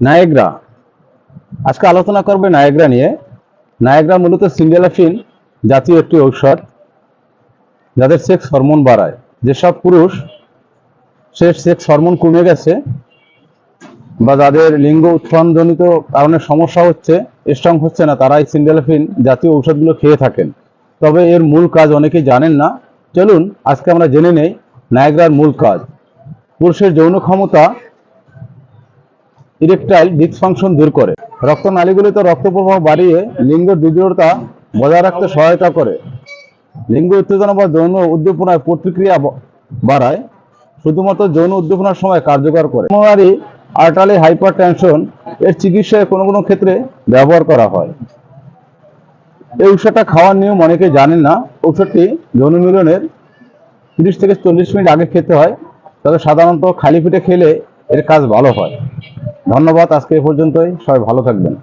Niagara. আজকে আলোচনা করবে নায়েগ্রা নিয়ে। নায়েগ্রা মূলত সিঙ্গেলাফিন জাতীয় একটি ঔষধ, যাদের সেক্স হরমোন বাড়ায়। যেসব পুরুষ সে সেক্স হরমোন কমে গেছে বা যাদের লিঙ্গ উত্থানজনিত কারণে সমস্যা হচ্ছে স্ট্রং হচ্ছে না তারা এই সিঙ্গেলাফিন জাতীয় ঔষধগুলো খেয়ে থাকেন। তবে এর মূল কাজ অনেকেই জানেন না। চলুন, আজকে আমরা জেনে নেই নায়গ্রার মূল কাজ। পুরুষের যৌন ক্ষমতা ইরেকটাইল ডিসফাংশন দূর করে। রক্তনালীগুলিতে রক্ত প্রবাহ বাড়িয়ে লিঙ্গ দৃঢ়তা বজায় রাখতে সহায়তা করে। লিঙ্গ উত্তেজনা বা যৌন উদ্দীপনায় প্রতিক্রিয়া বাড়ায়, শুধুমাত্র যৌন উদ্দীপনার সময় কার্যকর করে। পলমোনারি আর্টারি হাইপার টেনশন এর চিকিৎসায় কোনো কোনো ক্ষেত্রে ব্যবহার করা হয়। এই ঔষধটা খাওয়ার নিয়ম অনেকে জানেন না। ঔষধটি যৌন মিলনের তিরিশ থেকে চল্লিশ মিনিট আগে খেতে হয়, তবে সাধারণত খালি পেটে খেলে এর কাজ ভালো হয়। ধন্যবাদ আজকে এ পর্যন্তই। সবাই ভালো থাকবেন।